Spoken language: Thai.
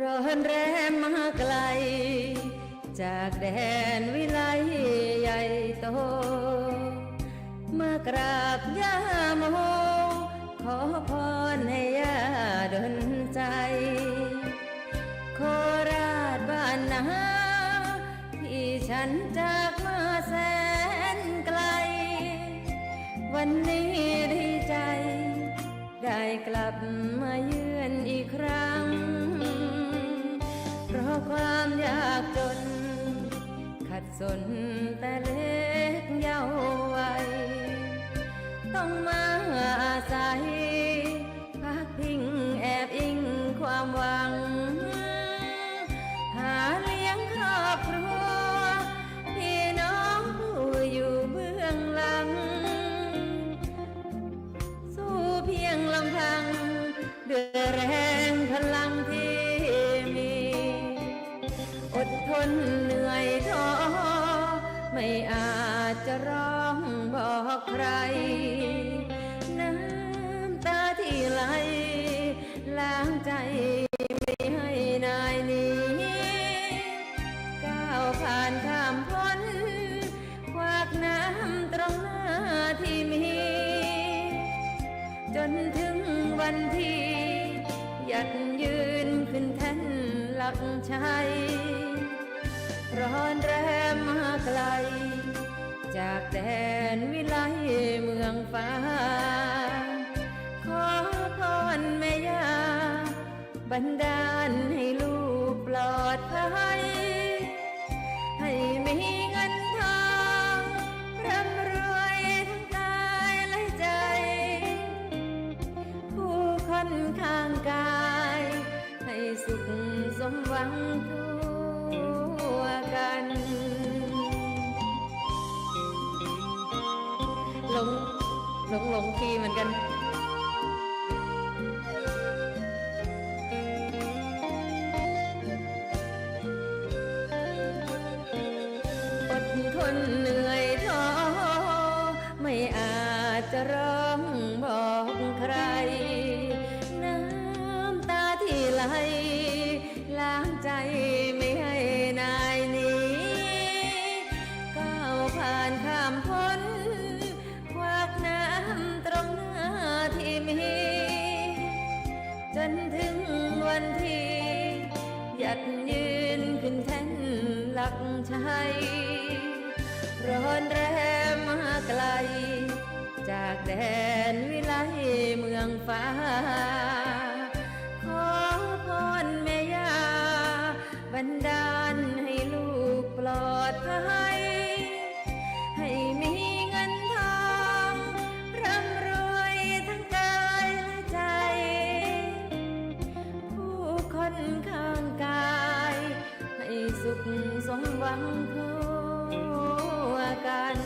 ร้อนแรมมาไกล จากแดนวิไลใหญ่โต มากราบย่าโมขอพรให้ย่าดลใจ โคราชบ้านนาที่ฉันจากมาแสนไกล วันนี้ดีใจ ได้กลับมาเยือนอีกครั้ง ความยากจน ขัดสนแต่เล็กเยาว์วัยต้องมาอา อดทนเหนื่อยท้อไม่อาจจะร้องบอกใคร น้ำตาที่ไหลล้างใจไม่ให้นายหนี้ก้าวผ่านข้ามพ้นควักน้ำตรงหน้าที่มี จนถึงวันที่หยัดยืนขึ้นแท่นหลักชัย ร้อนแรมมาไกล จากแดนวิไลเมืองฟ้า ขอพรแม่ยา บันดาลให้ลูกปลอดภัย ให้มีเงินทองร่ำรวยทั้งกายและใจ ผู้คนข้างกาย ให้สุขสมหวังทั่ ลงหลงทีเหมือนกันอดทนเหนื่อยท้อไม่อาจจะร้องบอกใครันที่หยัดยืนขึ้นแท่นหลักชัยร้อนแรมมาไกล จากแดนวิไลเมืองฟ้า มหวังทั่วกัน